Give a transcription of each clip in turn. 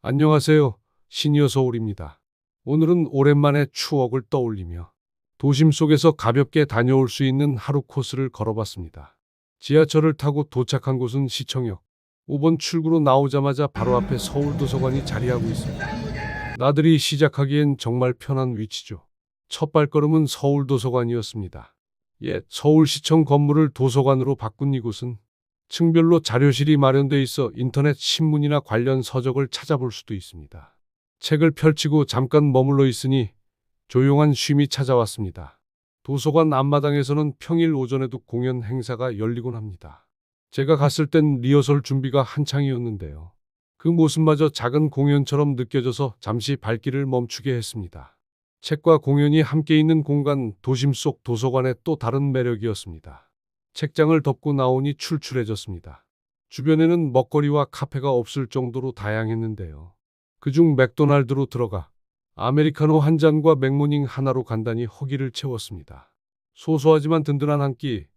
안녕하세요. 시니어 서울입니다. 오늘은 오랜만에 추억을 떠올리며 도심 속에서 가볍게 다녀올 수 있는 하루 코스를 걸어봤습니다. 지하철을 타고 도착한 곳은 시청역. 5번 출구로 나오자마자 바로 앞에 서울도서관이 자리하고 있습니다. 나들이 시작하기엔 정말 편한 위치죠. 첫 발걸음은 서울도서관이었습니다. 옛 서울시청 건물을 도서관으로 바꾼 이곳은 층별로 자료실이 마련돼 있어 인터넷 신문이나 관련 서적을 찾아볼 수도 있습니다. 책을 펼치고 잠깐 머물러 있으니 조용한 쉼이 찾아왔습니다. 도서관 앞마당에서는 평일 오전에도 공연 행사가 열리곤 합니다. 제가 갔을 땐 리허설 준비가 한창이었는데요. 그 모습마저 작은 공연처럼 느껴져서 잠시 발길을 멈추게 했습니다. 책과 공연이 함께 있는 공간 도심 속 도서관의 또 다른 매력이었습니다. 책장을 덮고 나오니 출출해졌습니다. 주변에는 먹거리와 카페가 없을 정도로 다양했는데요. 그중 맥도날드로 들어가 아메리카노 한 잔과 맥모닝 하나로 간단히 허기를 채웠습니다. 소소하지만 든든한 한 끼,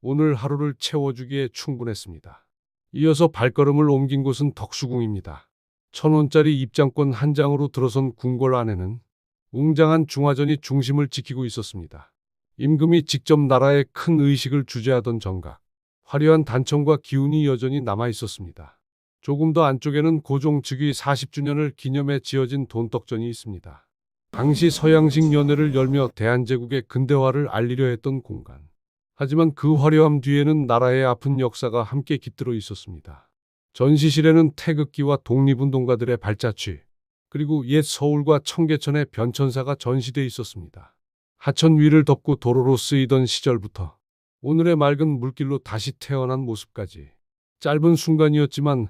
오늘 하루를 채워주기에 충분했습니다. 이어서 발걸음을 옮긴 곳은 덕수궁입니다. 천 원짜리 입장권 한 장으로 들어선 궁궐 안에는 웅장한 중화전이 중심을 지키고 있었습니다. 임금이 직접 나라에 큰 의식을 주재하던 정각, 화려한 단청과 기운이 여전히 남아 있었습니다. 조금 더 안쪽에는 고종 즉위 40주년을 기념해 지어진 돈떡전이 있습니다. 당시 서양식 연회를 열며 대한제국의 근대화를 알리려 했던 공간. 하지만 그 화려함 뒤에는 나라의 아픈 역사가 함께 깃들어 있었습니다. 전시실에는 태극기와 독립운동가들의 발자취, 그리고 옛 서울과 청계천의 변천사가 전시돼 있었습니다. 하천 위를 덮고 도로로 쓰이던 시절부터 오늘의 맑은 물길로 다시 태어난 모습까지 짧은 순간이었지만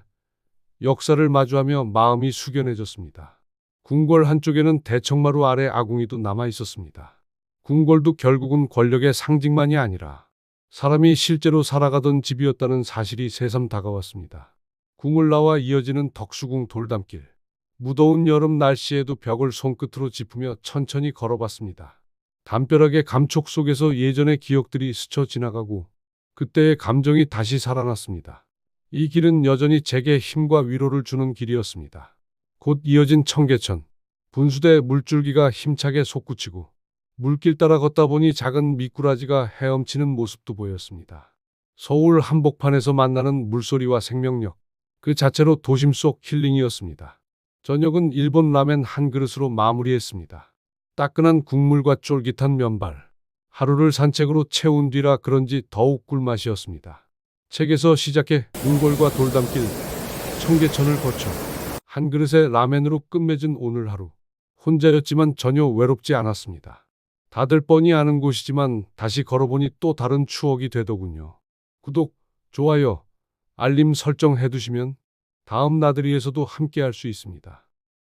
역사를 마주하며 마음이 숙연해졌습니다. 궁궐 한쪽에는 대청마루 아래 아궁이도 남아 있었습니다. 궁궐도 결국은 권력의 상징만이 아니라 사람이 실제로 살아가던 집이었다는 사실이 새삼 다가왔습니다. 궁을 나와 이어지는 덕수궁 돌담길. 무더운 여름 날씨에도 벽을 손끝으로 짚으며 천천히 걸어봤습니다. 담벼락의 감촉 속에서 예전의 기억들이 스쳐 지나가고 그때의 감정이 다시 살아났습니다. 이 길은 여전히 제게 힘과 위로를 주는 길이었습니다. 곧 이어진 청계천. 분수대 물줄기가 힘차게 솟구치고 물길 따라 걷다 보니 작은 미꾸라지가 헤엄치는 모습도 보였습니다. 서울 한복판에서 만나는 물소리와 생명력. 그 자체로 도심 속 힐링이었습니다. 저녁은 일본 라멘 한 그릇으로 마무리했습니다. 따끈한 국물과 쫄깃한 면발. 하루를 산책으로 채운 뒤라 그런지 더욱 꿀맛이었습니다. 책에서 시작해 궁궐과 돌담길, 청계천을 거쳐 한 그릇의 라멘으로 끝맺은 오늘 하루. 혼자였지만 전혀 외롭지 않았습니다. 다들 뻔히 아는 곳이지만 다시 걸어보니 또 다른 추억이 되더군요. 구독, 좋아요, 알림 설정 해두시면 다음 나들이에서도 함께 할 수 있습니다.